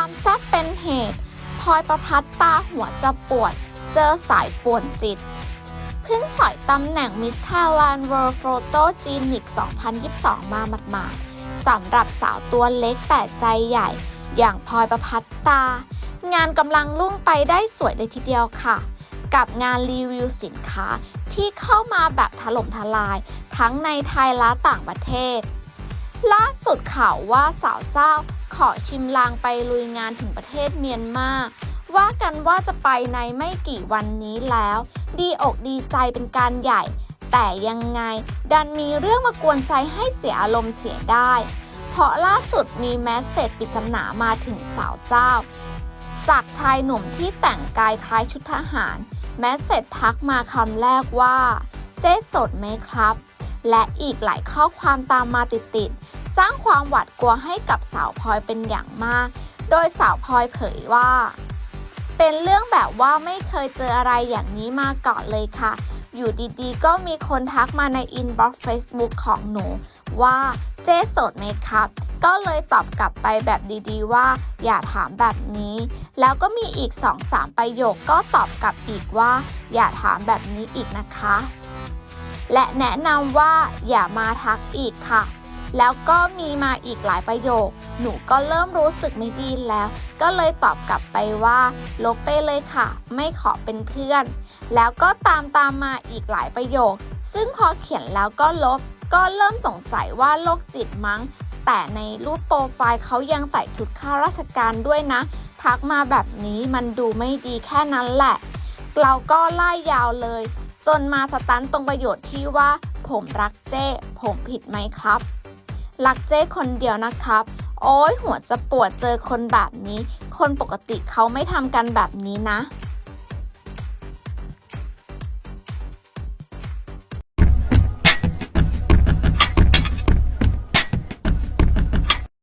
ความแซบเป็นเหตุพลอยประพัดตาหัวจะปวด เจอสายป่วนจิต เพิ่งสอยตำแหน่งมิชลานเวิร์โฟโตจีนิก 2022 มาหมาดๆสำหรับสาวตัวเล็กแต่ใจใหญ่ อย่างพลอยประพัดตา งานกำลังลุ่งไปได้สวยเลยทีเดียวค่ะ กับงานรีวิวสินค้าที่เข้ามาแบบถล่มทลาย ทั้งในไทยและต่างประเทศ ล่าสุดข่าวว่าสาวเจ้า ขอชิมลางไปลุยงานถึงประเทศเมียนมาว่ากันว่าจะไปในไม่กี่วันนี้แล้ว ดีอกดีใจเป็นการใหญ่ แต่ยังไง ดันมีเรื่องมากวนใจให้เสียอารมณ์เสียได้ เพราะล่าสุดมีแมสเซจปริศนามาถึงสาวเจ้า จากชายหนุ่มที่แต่งกายคล้ายชุดทหาร แมสเซจทักมาคำแรกว่า เจ๊สดไหมครับ และอีกหลายข้อความตามมาติดๆ สร้างความหวาดกลัวให้กับสาวพลอยเป็นอย่างมาก โดยสาวพลอยเผยว่า เป็นเรื่องแบบว่าไม่เคยเจออะไรอย่างนี้มาก่อนเลยค่ะ อยู่ดีๆ ก็มีคนทักมาในอินบ็อกซ์เฟซบุ๊กของหนู ว่าเจ๊โสดไหมครับ ก็เลยตอบกลับไปแบบดีๆ ว่า อย่าถามแบบนี้ แล้วก็มีอีก 2-3 ประโยคก็ตอบกลับอีกว่า อย่าถามแบบนี้อีกนะคะ และแนะนำว่าอย่ามาทักอีกค่ะ แล้วก็มีมาอีกหลายประโยค หนูก็เริ่มรู้สึกไม่ดีแล้ว ก็เลยตอบกลับไปว่า ลบไปเลยค่ะ ไม่ขอเป็นเพื่อน แล้วก็ตามตามมาอีกหลายประโยค ซึ่งพอเขียนแล้วก็ลบ ก็เริ่มสงสัยว่าโรคจิตมั้ง แต่ในรูปโปรไฟล์เขายังใส่ชุดข้าราชการด้วยนะ ทักมาแบบนี้มันดูไม่ดีแค่นั้นแหละ เราก็ไล่ยาวเลย จนมาสตันตรงประโยชน์ที่ว่า ผมรักเจ้ ผมผิดไหมครับ รักเจ้คนเดียวนะครับ โอ้ยหัวจะปวดเจอคนแบบนี้ คนปกติเขาไม่ทำกันแบบนี้นะ